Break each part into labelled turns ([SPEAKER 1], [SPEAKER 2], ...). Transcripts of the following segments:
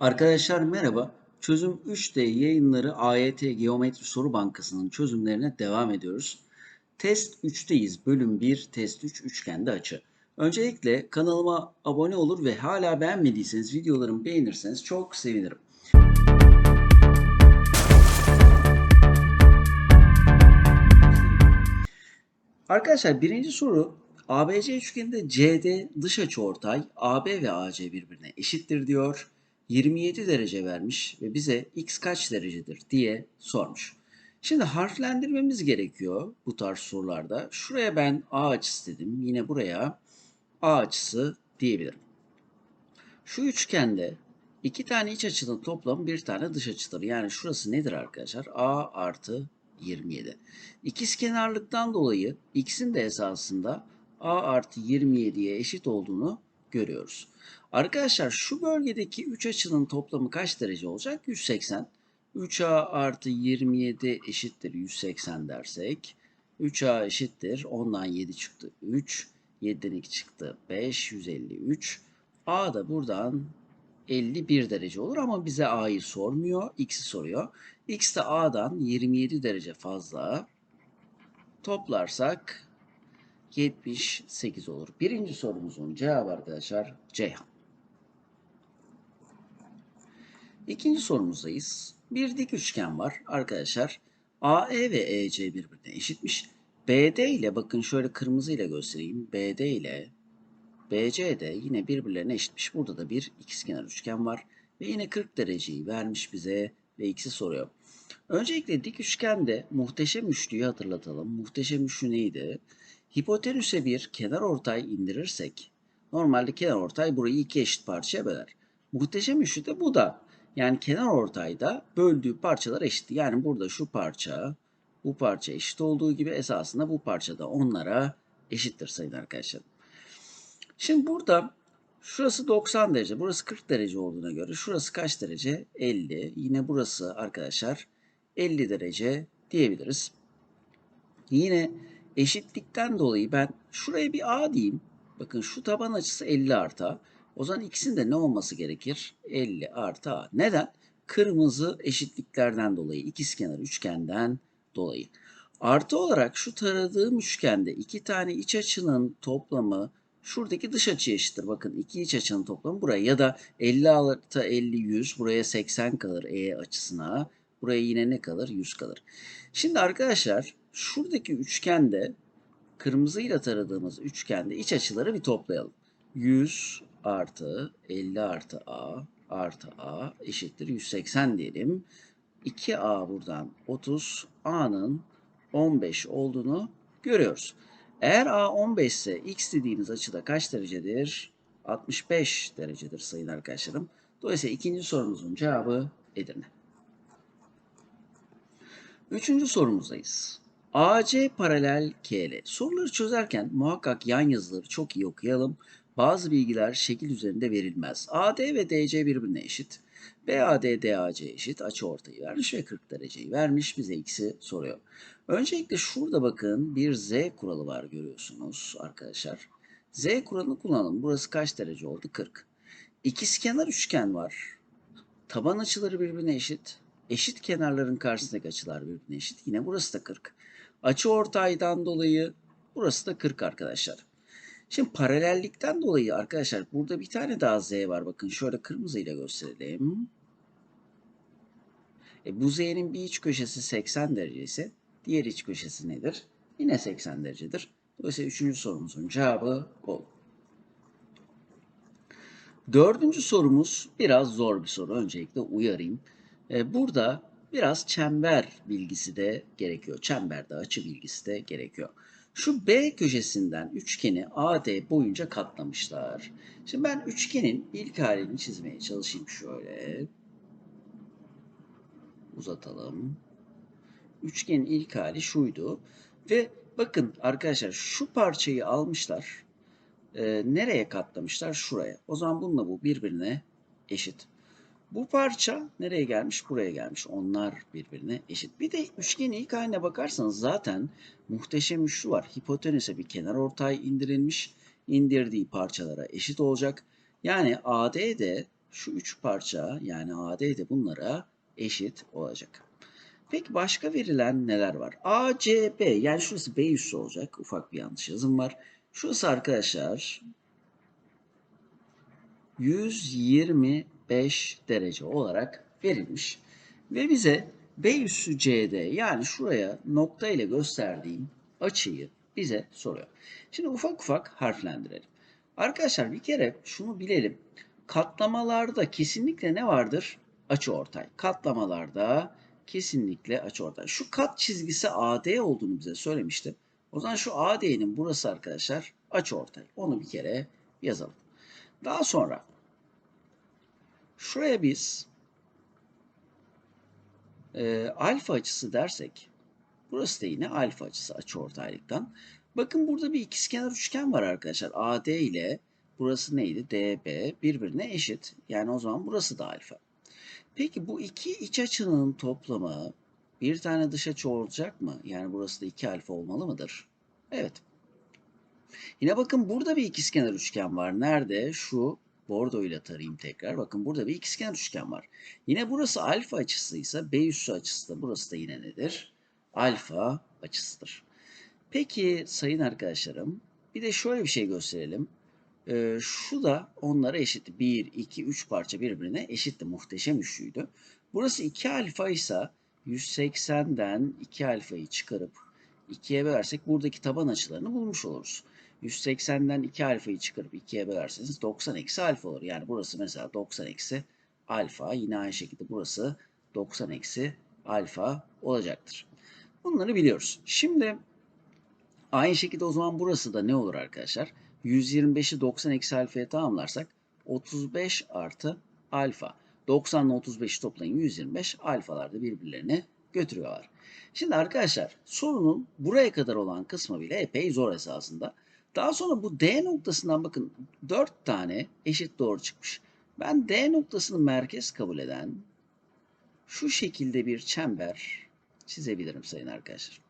[SPEAKER 1] Arkadaşlar merhaba. Çözüm 3D yayınları AYT Geometri Soru Bankası'nın çözümlerine devam ediyoruz. Test 3'teyiz. Bölüm 1, test 3 üçgende açı. Öncelikle kanalıma abone olur ve hala beğenmediyseniz videolarımı beğenirseniz çok sevinirim. Arkadaşlar birinci soru ABC üçgeninde CD dış açıortay AB ve AC birbirine eşittir diyor. 27 derece vermiş ve bize x kaç derecedir diye sormuş. Şimdi harflendirmemiz gerekiyor bu tarz sorularda. Şuraya ben A açısı dedim. Yine buraya A açısı diyebilirim. Şu üçgende iki tane iç açının toplamı bir tane dış açıdır. Yani şurası nedir arkadaşlar? A artı 27. İkizkenarlıktan dolayı x'in de esasında a artı 27'ye eşit olduğunu görüyoruz. Arkadaşlar şu bölgedeki 3 açının toplamı kaç derece olacak? 180. 3a artı 27 eşittir 180 dersek 3a eşittir 10'dan 7 çıktı 3 7'den 2 çıktı 5 153 a da buradan 51 derece olur ama bize a'yı sormuyor x'i soruyor. x de a'dan 27 derece fazla toplarsak 78 olur. Birinci sorumuzun cevabı arkadaşlar Ceyhan. İkinci sorumuzdayız. Bir dik üçgen var arkadaşlar. AE ve EC birbirine eşitmiş. BD ile bakın şöyle kırmızı ile göstereyim. BD ile BC de yine birbirlerine eşitmiş. Burada da bir ikizkenar üçgen var. Ve yine 40 dereceyi vermiş bize ve x'i soruyor. Öncelikle dik üçgende muhteşem üçlüyü hatırlatalım. Muhteşem üçlü neydi? Hipotenüse bir kenar ortay indirirsek normalde kenar ortay burayı iki eşit parçaya böler. Muhteşem üçlü de bu da. Yani kenar ortayda böldüğü parçalar eşit. Yani burada şu parça bu parça eşit olduğu gibi esasında bu parça da onlara eşittir sayın arkadaşlar. Şimdi burada şurası 90 derece, burası 40 derece olduğuna göre şurası kaç derece? 50. Yine burası arkadaşlar 50 derece diyebiliriz. Yine eşitlikten dolayı ben şuraya bir A diyeyim. Bakın şu taban açısı 50 artı A. O zaman ikisinin de ne olması gerekir? 50 artı A. Neden? Kırmızı eşitliklerden dolayı, ikizkenar üçgenden dolayı. Artı olarak şu taradığım üçgende iki tane iç açının toplamı şuradaki dış açı eşittir. Bakın iki iç açının toplamı buraya ya da 50 artı 50 100 buraya 80 kalır E açısına. Buraya yine ne kalır? 100 kalır. Şimdi arkadaşlar şuradaki üçgende kırmızıyla taradığımız üçgende iç açıları bir toplayalım. 100 artı 50 artı A artı A eşittir 180 diyelim. 2A buradan 30, A'nın 15 olduğunu görüyoruz. Eğer A 15 ise X dediğimiz açıda kaç derecedir? 65 derecedir sayın arkadaşlarım. Dolayısıyla ikinci sorumuzun cevabı Edirne. Üçüncü sorumuzdayız. AC paralel KL. Soruları çözerken muhakkak yan yazıları çok iyi okuyalım. Bazı bilgiler şekil üzerinde verilmez. AD ve DC birbirine eşit. BAD DAC eşit. Açı ortayı vermiş ve 40 dereceyi vermiş. Bize x'i soruyor. Öncelikle şurada bakın bir Z kuralı var görüyorsunuz arkadaşlar. Z kuralını kullanalım. Burası kaç derece oldu? 40. İkizkenar üçgen var. Taban açıları birbirine eşit. Eşit kenarların karşısındaki açılar birbirine eşit. Yine burası da 40. Açı ortaydan dolayı burası da 40 arkadaşlar. Şimdi paralellikten dolayı arkadaşlar burada bir tane daha Z var. Bakın şöyle kırmızıyla gösterelim. E, bu Z'nin bir iç köşesi 80 derece ise diğer iç köşesi nedir? Yine 80 derecedir. Dolayısıyla üçüncü sorumuzun cevabı bol. Dördüncü sorumuz biraz zor bir soru. Öncelikle uyarayım. E, burada biraz çember bilgisi de gerekiyor. Çemberde açı bilgisi de gerekiyor. Şu B köşesinden üçgeni AD boyunca katlamışlar. Şimdi ben üçgenin ilk halini çizmeye çalışayım şöyle. Uzatalım. Üçgenin ilk hali şuydu. Ve bakın arkadaşlar şu parçayı almışlar. Ee, nereye katlamışlar? Şuraya. O zaman bununla bu birbirine eşit. Bu parça nereye gelmiş? Buraya gelmiş. Onlar birbirine eşit. Bir de üçgenin ilk haline bakarsanız zaten muhteşem üçlü var. Hipotenüse bir kenar ortay indirilmiş. İndirdiği parçalara eşit olacak. Yani AD de şu üç parça yani AD de bunlara eşit olacak. Peki başka verilen neler var? ACB yani şurası B üssü olacak. Ufak bir yanlış yazım var. Şurası arkadaşlar 125 derece olarak verilmiş. Ve bize B üssü CD yani şuraya nokta ile gösterdiğim açıyı bize soruyor. Şimdi ufak ufak harflendirelim. Arkadaşlar bir kere şunu bilelim. Katlamalarda kesinlikle ne vardır? Açıortay. Katlamalarda kesinlikle açıortay. Şu kat çizgisi AD olduğunu bize söylemişti. O zaman şu AD'nin burası arkadaşlar açıortay. Onu bir kere yazalım. Daha sonra şuraya biz e, alfa açısı dersek burası da yine alfa açısı açıortaylıktan. Bakın burada bir ikizkenar üçgen var arkadaşlar. AD ile burası neydi? DB birbirine eşit. Yani o zaman burası da alfa. Peki bu iki iç açının toplamı bir tane dış açı olacak mı? Yani burası da 2 alfa olmalı mıdır? Evet. Yine bakın burada bir ikizkenar üçgen var. Nerede? Şu bordo ile tarayayım tekrar. Bakın burada bir ikizkenar üçgen var. Yine burası alfa açısıysa B üssü açısı da burası da yine nedir? Alfa açısıdır. Peki sayın arkadaşlarım bir de şöyle bir şey gösterelim. Ee, şu da onlara eşitti. 1, 2, 3 parça birbirine eşitti. Muhteşem üçlüydü. Burası 2 alfa ise 180'den 2 alfayı çıkarıp 2'ye bölersek buradaki taban açılarını bulmuş oluruz. 180'den 2 alfayı çıkarıp 2'ye bölerseniz 90 eksi alfa olur. Yani burası mesela 90 eksi alfa. Yine aynı şekilde burası 90 eksi alfa olacaktır. Bunları biliyoruz. Şimdi aynı şekilde o zaman burası da ne olur arkadaşlar? 125'i 90 eksi alfaya tamamlarsak 35 artı alfa. 90 ile 35'i toplayın 125 alfalar da birbirlerini götürüyorlar. Şimdi arkadaşlar sorunun buraya kadar olan kısmı bile epey zor esasında. Daha sonra bu D noktasından bakın 4 tane eşit doğru çıkmış. Ben D noktasını merkez kabul eden şu şekilde bir çember çizebilirim sayın arkadaşlar.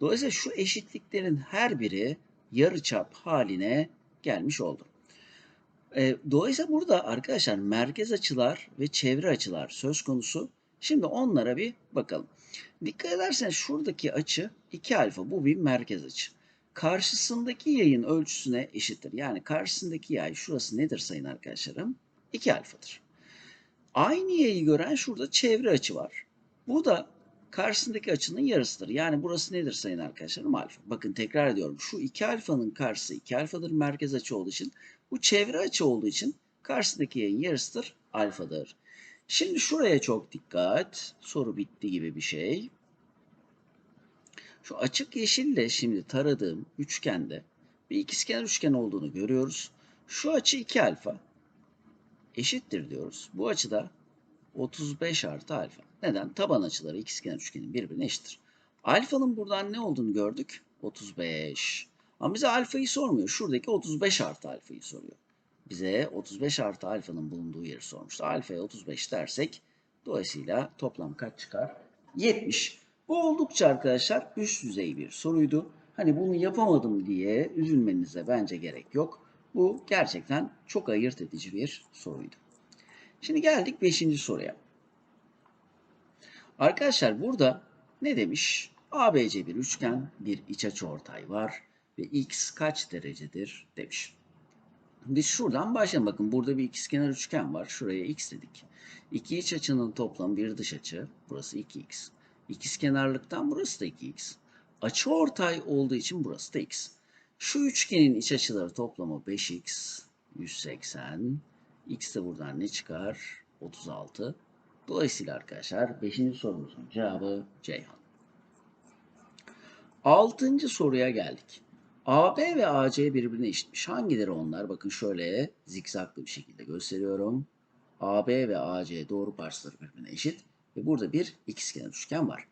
[SPEAKER 1] Dolayısıyla şu eşitliklerin her biri yarıçap haline gelmiş oldu. E, dolayısıyla burada arkadaşlar merkez açılar ve çevre açılar söz konusu. Şimdi onlara bir bakalım. Dikkat ederseniz şuradaki açı 2 alfa bu bir merkez açı. Karşısındaki yayın ölçüsüne eşittir. Yani karşısındaki yay şurası nedir sayın arkadaşlarım? 2 alfadır. Aynı yayı gören şurada çevre açı var. Bu da karşısındaki açının yarısıdır. Yani burası nedir sayın arkadaşlarım? Alfa. Bakın tekrar ediyorum. Şu 2 alfanın karşısı 2 alfadır merkez açı olduğu için. Bu çevre açı olduğu için karşısındaki yayın yarısıdır. Alfadır. Şimdi şuraya çok dikkat. Soru bitti gibi bir şey. Şu açık yeşille şimdi taradığım üçgende bir ikizkenar üçgen olduğunu görüyoruz. Şu açı 2 alfa eşittir diyoruz. Bu açıda 35 artı alfa. Neden? Taban açıları ikizkenar üçgenin birbirine eşittir. Alfanın buradan ne olduğunu gördük. 35. Ama bize alfayı sormuyor. Şuradaki 35 artı alfayı soruyor. Bize 35 artı alfanın bulunduğu yeri sormuştu. Alfaya 35 dersek dolayısıyla toplam kaç çıkar? 70. Bu oldukça arkadaşlar üst düzey bir soruydu. Hani bunu yapamadım diye üzülmenize bence gerek yok. Bu gerçekten çok ayırt edici bir soruydu. Şimdi geldik 5. soruya. Arkadaşlar burada ne demiş? ABC bir üçgen, bir iç açı ortay var ve x kaç derecedir demiş. Biz şuradan başlayalım. Bakın burada bir ikizkenar üçgen var. Şuraya x dedik. İki iç açının toplamı bir dış açı. Burası 2x. İkizkenarlıktan burası da 2x. Açı ortay olduğu için burası da x. Şu üçgenin iç açıları toplamı 5x, 180. X de buradan ne çıkar? 36. Dolayısıyla arkadaşlar 5. sorumuzun cevabı Ceyhan. 6. soruya geldik. AB ve AC birbirine eşitmiş. Hangileri onlar? Bakın şöyle zikzaklı bir şekilde gösteriyorum. AB ve AC doğru parçaları birbirine eşit. Ve burada bir ikizkenar üçgen var.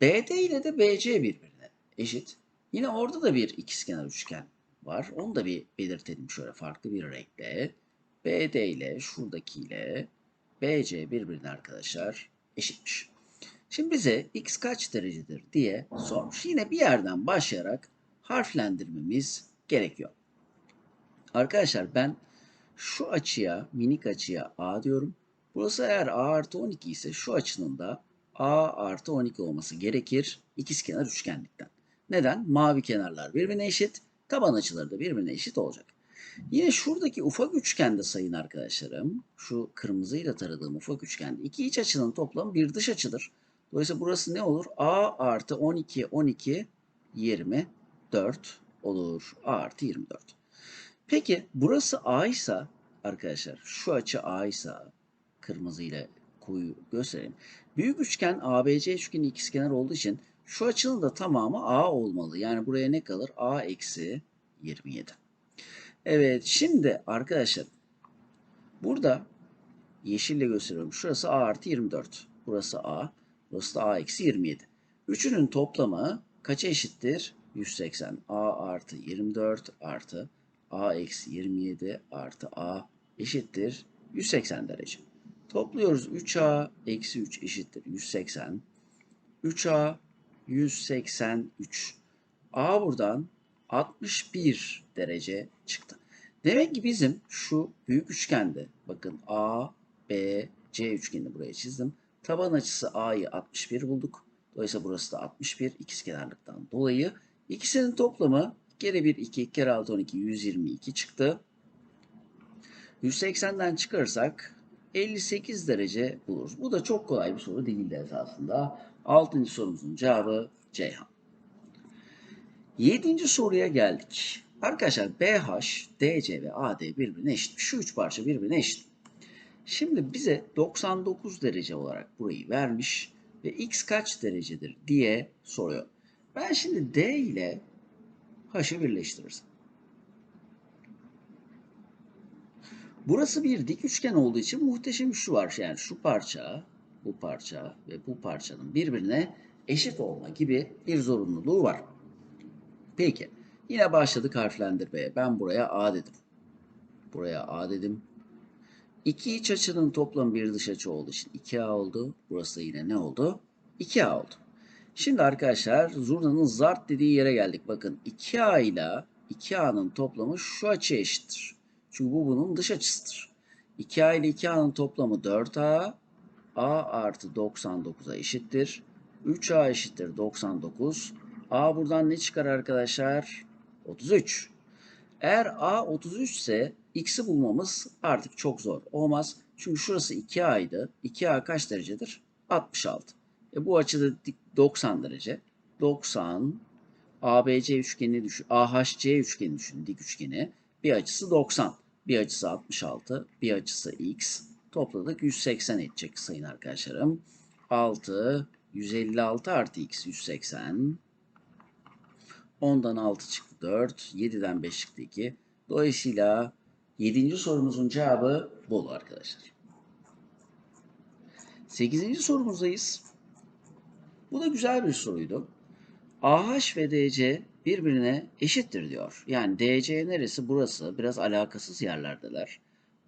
[SPEAKER 1] BD ile de BC birbirine eşit. Yine orada da bir ikizkenar üçgen var. Onu da bir belirtelim şöyle farklı bir renkle. BD ile şuradakiyle BC birbirine arkadaşlar eşitmiş. Şimdi bize x kaç derecedir diye sormuş. Yine bir yerden başlayarak harflendirmemiz gerekiyor. Arkadaşlar ben Şu açıya, minik açıya A diyorum. Burası eğer A artı 12 ise şu açının da A artı 12 olması gerekir ikizkenar üçgenlikten. Neden? Mavi kenarlar birbirine eşit, taban açıları da birbirine eşit olacak. Yine şuradaki ufak üçgende sayın arkadaşlarım, şu kırmızıyla taradığım ufak üçgende iki iç açının toplamı bir dış açıdır. Dolayısıyla burası ne olur? A artı 12, 12, 24 olur. A artı 24. Peki burası A ise arkadaşlar şu açı A ise kırmızı ile koyu göstereyim. Büyük üçgen ABC üçgeni ikizkenar olduğu için şu açının da tamamı A olmalı. Yani buraya ne kalır? A eksi 27. Evet şimdi arkadaşlar burada yeşille gösteriyorum. Şurası A artı 24. Burası A. Burası da A eksi 27. Üçünün toplamı kaça eşittir? 180. A artı 24 artı A eksi 27 artı A eşittir 180 derece. Topluyoruz 3A eksi 3 eşittir 180. 3A 183. A buradan 61 derece çıktı. Demek ki bizim şu büyük üçgende bakın A, B, C üçgenini buraya çizdim. Taban açısı A'yı 61 bulduk. Dolayısıyla burası da 61 ikizkenarlıktan dolayı. İkisinin toplamı kere 1 2 kere 6 12 122 çıktı. 180'den çıkarırsak 58 derece buluruz. Bu da çok kolay bir soru değildi esasında. 6. sorumuzun cevabı Ceyhan. 7. soruya geldik. Arkadaşlar BH, DC ve AD birbirine eşit. Şu üç parça birbirine eşit. Şimdi bize 99 derece olarak burayı vermiş ve x kaç derecedir diye soruyor. Ben şimdi D ile H'ı birleştirirsem. Burası bir dik üçgen olduğu için muhteşem şu var. Yani şu parça, bu parça ve bu parçanın birbirine eşit olma gibi bir zorunluluğu var. Peki. Yine başladık harflendirmeye. Ben buraya A dedim. Buraya A dedim. İki iç açının toplamı bir dış açı olduğu için 2A oldu. Burası yine ne oldu? 2A oldu. Şimdi arkadaşlar zurnanın zart dediği yere geldik. Bakın 2A ile 2A'nın toplamı şu açıya eşittir. Çünkü bu bunun dış açısıdır. 2A ile 2A'nın toplamı 4A. A artı 99'a eşittir. 3A eşittir 99. A buradan ne çıkar arkadaşlar? 33. Eğer A 33 ise X'i bulmamız artık çok zor. Olmaz. Çünkü şurası 2A'ydı. 2A kaç derecedir? 66. E bu açıda 90 derece. 90 ABC üçgenini düşün. AHC üçgeni düşün. Dik üçgeni. Bir açısı 90. Bir açısı 66. Bir açısı X. Topladık 180 edecek sayın arkadaşlarım. 6 156 artı X 180. 10'dan 6 çıktı 4. 7'den 5 çıktı 2. Dolayısıyla 7. sorumuzun cevabı bol arkadaşlar. 8. sorumuzdayız. Bu da güzel bir soruydu. AH ve DC birbirine eşittir diyor. Yani DC neresi? Burası. Biraz alakasız yerlerdeler.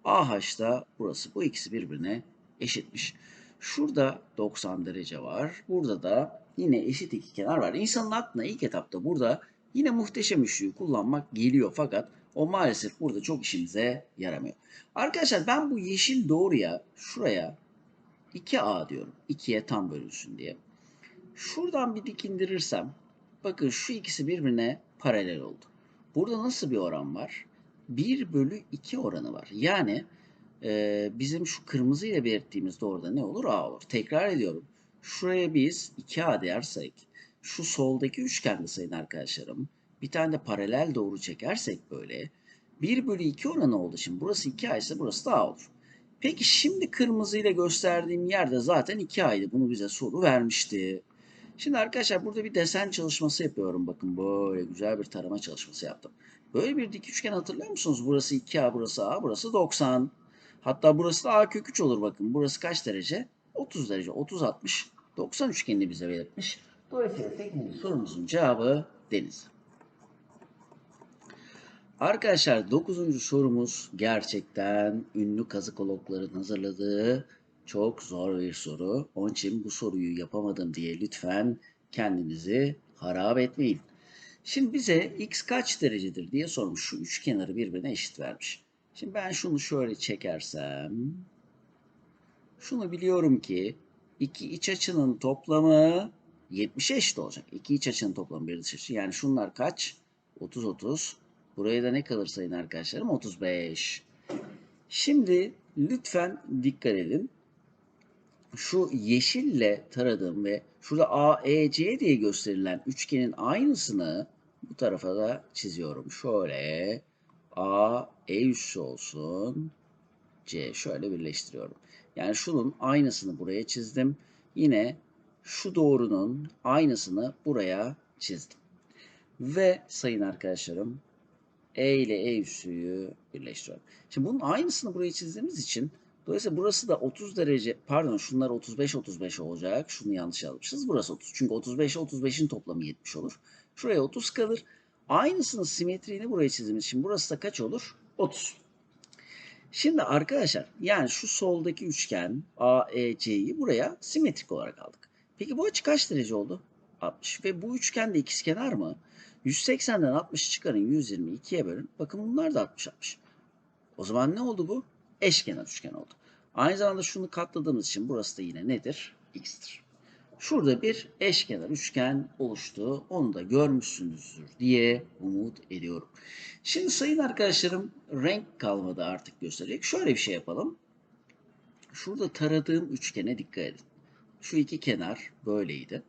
[SPEAKER 1] AH da burası. Bu ikisi birbirine eşitmiş. Şurada 90 derece var. Burada da yine eşit iki kenar var. İnsanın aklına ilk etapta burada yine muhteşem üçlüyü kullanmak geliyor fakat o maalesef burada çok işimize yaramıyor. Arkadaşlar ben bu yeşil doğruya şuraya 2A diyorum. 2'ye tam bölünsün diye. Şuradan bir dik indirirsem bakın şu ikisi birbirine paralel oldu. Burada nasıl bir oran var? 1 bölü 2 oranı var. Yani e, bizim şu kırmızı ile belirttiğimiz doğruda ne olur? A olur. Tekrar ediyorum. Şuraya biz 2A dersek şu soldaki üçgende sayın arkadaşlarım bir tane de paralel doğru çekersek böyle 1 bölü 2 oranı olduğu için burası 2A ise burası da A olur. Peki şimdi kırmızı ile gösterdiğim yerde zaten 2A'ydı. Bunu bize soru vermişti. Şimdi arkadaşlar burada bir desen çalışması yapıyorum. Bakın böyle güzel bir tarama çalışması yaptım. Böyle bir dik üçgen hatırlıyor musunuz? Burası 2A, burası A, burası 90. Hatta burası da A kök 3 olur bakın. Burası kaç derece? 30 derece. 30, 60, 90 üçgenini bize belirtmiş. Dolayısıyla 8. sorumuzun cevabı deniz. Arkadaşlar 9. sorumuz gerçekten ünlü kazıkologların hazırladığı çok zor bir soru. Onun için bu soruyu yapamadım diye lütfen kendinizi harap etmeyin. Şimdi bize x kaç derecedir diye sormuş. Şu üç kenarı birbirine eşit vermiş. Şimdi ben şunu şöyle çekersem şunu biliyorum ki iki iç açının toplamı 70'e eşit olacak. İki iç açının toplamı bir dış açı. Yani şunlar kaç? 30 30. Buraya da ne kalır sayın arkadaşlarım? 35. Şimdi lütfen dikkat edin. Şu yeşille taradığım ve şurada AEC diye gösterilen üçgenin aynısını bu tarafa da çiziyorum. Şöyle A E üssü olsun. C şöyle birleştiriyorum. Yani şunun aynısını buraya çizdim. Yine şu doğrunun aynısını buraya çizdim. Ve sayın arkadaşlarım E ile E üssüyü birleştiriyorum. Şimdi bunun aynısını buraya çizdiğimiz için dolayısıyla burası da 30 derece pardon şunlar 35 35 olacak. Şunu yanlış yazmışız. Burası 30. Çünkü 35 35'in toplamı 70 olur. Şuraya 30 kalır. Aynısının simetriğini buraya çizdiğimiz için burası da kaç olur? 30. Şimdi arkadaşlar yani şu soldaki üçgen AEC'yi buraya simetrik olarak aldık. Peki bu açı kaç derece oldu? 60. Ve bu üçgen de ikizkenar mı? 180'den 60 çıkarın 122'ye bölün. Bakın bunlar da 60 60. O zaman ne oldu bu? Eşkenar üçgen oldu. Aynı zamanda şunu katladığımız için burası da yine nedir? X'tir. Şurada bir eşkenar üçgen oluştu. Onu da görmüşsünüzdür diye umut ediyorum. Şimdi sayın arkadaşlarım renk kalmadı artık gösterecek. Şöyle bir şey yapalım. Şurada taradığım üçgene dikkat edin. Şu iki kenar böyleydi.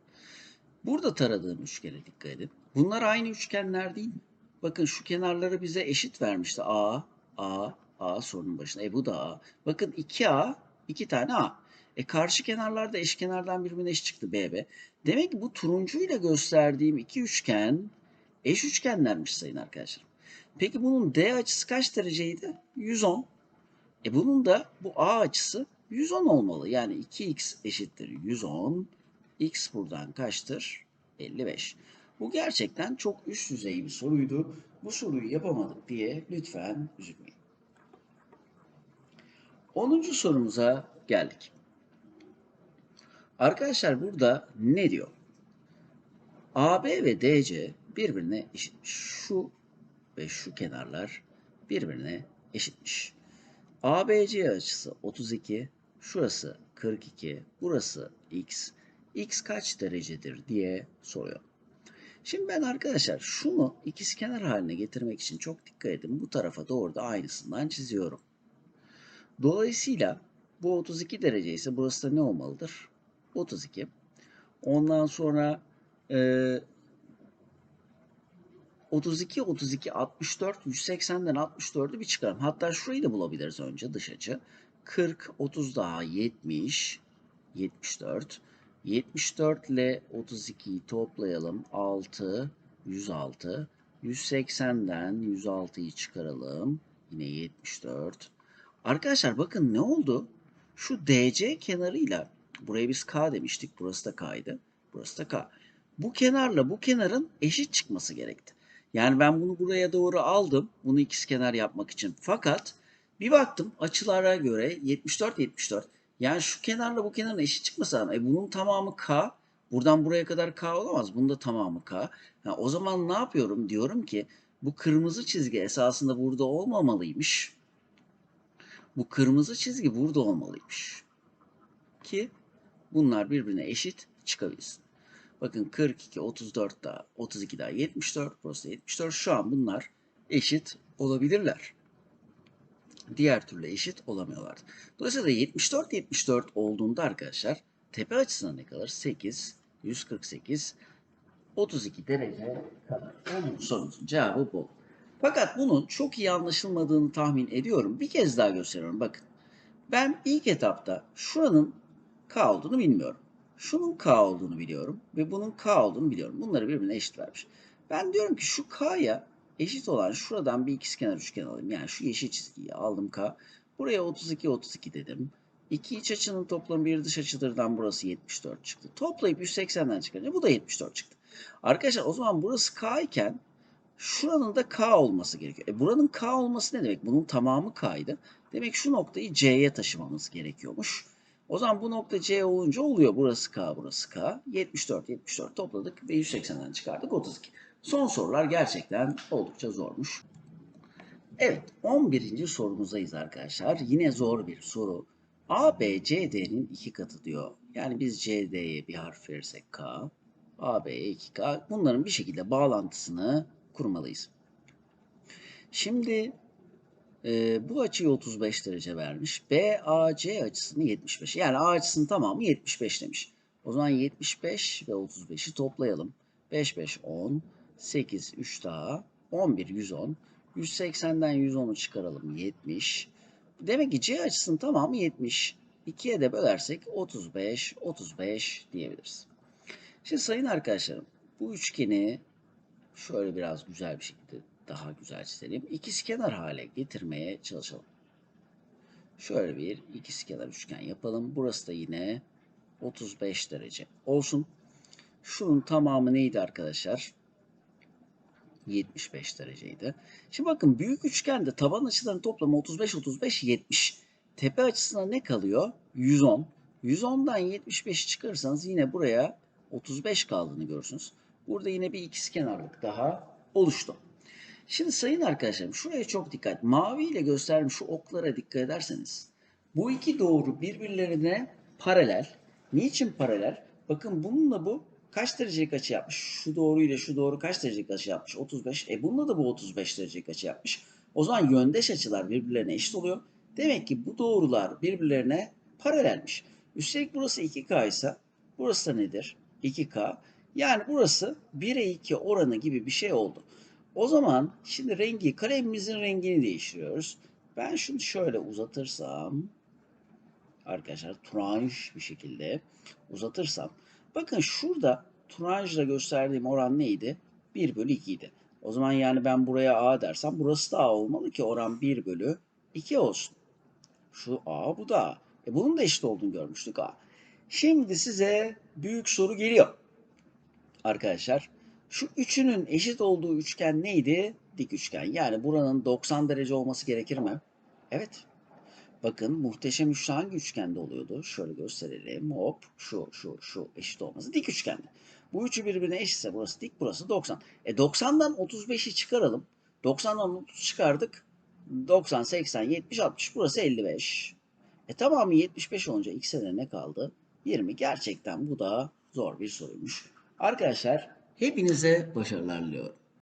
[SPEAKER 1] Burada taradığım üçgene dikkat edin. Bunlar aynı üçgenler değil mi? Bakın şu kenarları bize eşit vermişti. A, A, A sorunun başına. E bu da A. Bakın 2A, 2 tane A. E karşı kenarlarda eşkenardan birbirine eşit çıktı BB. Demek ki bu turuncuyla gösterdiğim iki üçgen eş üçgenlermiş sayın arkadaşlar. Peki bunun D açısı kaç dereceydi? 110. E bunun da bu A açısı 110 olmalı. Yani 2x eşittir 110. X buradan kaçtır? 55. Bu gerçekten çok üst düzey bir soruydu. Bu soruyu yapamadık diye lütfen üzülmeyin. 10. sorumuza geldik. Arkadaşlar burada ne diyor? AB ve DC birbirine eşitmiş. Şu ve şu kenarlar birbirine eşitmiş. ABC açısı 32, şurası 42, burası x. x kaç derecedir diye soruyor. Şimdi ben arkadaşlar şunu ikizkenar haline getirmek için çok dikkat edin. Bu tarafa doğru da aynısından çiziyorum. Dolayısıyla bu 32 derece ise burası da ne olmalıdır? 32. Ondan sonra e, 32, 32, 64, 180'den 64'ü bir çıkarım. Hatta şurayı da bulabiliriz önce dış açı. 40, 30 daha 70, 74. 74 ile 32'yi toplayalım. 6, 106. 180'den 106'yı çıkaralım. Yine 74. Arkadaşlar bakın ne oldu? Şu DC kenarıyla buraya biz K demiştik. Burası da K'ydı. Burası da K. Bu kenarla bu kenarın eşit çıkması gerekti. Yani ben bunu buraya doğru aldım. Bunu ikizkenar yapmak için. Fakat bir baktım açılara göre 74 74. Yani şu kenarla bu kenarın eşit çıkması lazım. E bunun tamamı K. Buradan buraya kadar K olamaz. Bunun da tamamı K. Yani o zaman ne yapıyorum? Diyorum ki bu kırmızı çizgi esasında burada olmamalıymış. Bu kırmızı çizgi burada olmalıymış. Ki bunlar birbirine eşit çıkabilsin. Bakın 42, 34 daha, 32 daha 74, burası da 74. Şu an bunlar eşit olabilirler. Diğer türlü eşit olamıyorlar. Dolayısıyla 74, 74 olduğunda arkadaşlar tepe açısına ne kalır? 8, 148, 32 derece kadar. Sorumuzun cevabı bu. Fakat bunun çok iyi anlaşılmadığını tahmin ediyorum. Bir kez daha gösteriyorum. Bakın. Ben ilk etapta şuranın K olduğunu bilmiyorum. Şunun K olduğunu biliyorum ve bunun K olduğunu biliyorum. Bunları birbirine eşit vermiş. Ben diyorum ki şu K'ya eşit olan şuradan bir ikizkenar üçgen alayım. Yani şu yeşil çizgiyi aldım K. Buraya 32 32 dedim. İki iç açının toplamı bir dış açıdırdan burası 74 çıktı. Toplayıp 180'den çıkarınca bu da 74 çıktı. Arkadaşlar o zaman burası K iken şuranın da K olması gerekiyor. E buranın K olması ne demek? Bunun tamamı K'ydı. Demek şu noktayı C'ye taşımamız gerekiyormuş. O zaman bu nokta C olunca oluyor. Burası K, burası K. 74, 74 topladık ve 180'den çıkardık 32. Son sorular gerçekten oldukça zormuş. Evet, 11. sorumuzdayız arkadaşlar. Yine zor bir soru. A, B, C, D'nin iki katı diyor. Yani biz C, D'ye bir harf verirsek K, A, B'ye 2K. Bunların bir şekilde bağlantısını kurmalıyız. Şimdi e, bu açıyı 35 derece vermiş. BAC açısını 75. Yani A açısının tamamı 75 demiş. O zaman 75 ve 35'i toplayalım. 5, 5, 10, 8, 3 daha, 11, 110. 180'den 110'u çıkaralım 70. Demek ki C açısının tamamı 70. 2'ye de bölersek 35, 35 diyebiliriz. Şimdi sayın arkadaşlarım bu üçgeni şöyle biraz güzel bir şekilde daha güzel çizelim. İkizkenar hale getirmeye çalışalım. Şöyle bir ikizkenar üçgen yapalım. Burası da yine 35 derece olsun. Şunun tamamı neydi arkadaşlar? 75 dereceydi. Şimdi bakın büyük üçgende taban açıların toplamı 35 35 70. Tepe açısına ne kalıyor? 110. 110'dan 75'i çıkarırsanız yine buraya 35 kaldığını görürsünüz. Burada yine bir ikizkenarlık daha oluştu. Şimdi sayın arkadaşlarım şuraya çok dikkat. Mavi ile göstermiş şu oklara dikkat ederseniz bu iki doğru birbirlerine paralel. Niçin paralel? Bakın bununla bu kaç derecelik açı yapmış? Şu doğru ile şu doğru kaç derecelik açı yapmış? 35. E bununla da bu 35 derecelik açı yapmış. O zaman yöndeş açılar birbirlerine eşit oluyor. Demek ki bu doğrular birbirlerine paralelmiş. Üstelik burası 2K ise burası da nedir? 2K. Yani burası 1'e 2 oranı gibi bir şey oldu. O zaman şimdi rengi, kalemimizin rengini değiştiriyoruz. Ben şunu şöyle uzatırsam arkadaşlar turanj bir şekilde uzatırsam bakın şurada turanjla gösterdiğim oran neydi? 1 bölü 2 idi. O zaman yani ben buraya A dersem burası da A olmalı ki oran 1 bölü 2 olsun. Şu A bu da A. E bunun da eşit olduğunu görmüştük A. Şimdi size büyük soru geliyor. Arkadaşlar şu üçünün eşit olduğu üçgen neydi? Dik üçgen. Yani buranın 90 derece olması gerekir mi? Evet. Bakın muhteşem üçlü hangi üçgende oluyordu? Şöyle gösterelim. Hop şu şu şu eşit olması. Dik üçgende. Bu üçü birbirine eşitse burası dik burası 90. E 90'dan 35'i çıkaralım. 90'dan 30 çıkardık. 90, 80, 70, 60. Burası 55. E tamamı 75 olunca x'e de ne kaldı? 20. Gerçekten bu da zor bir soruymuş. Arkadaşlar hepinize başarılar diliyorum.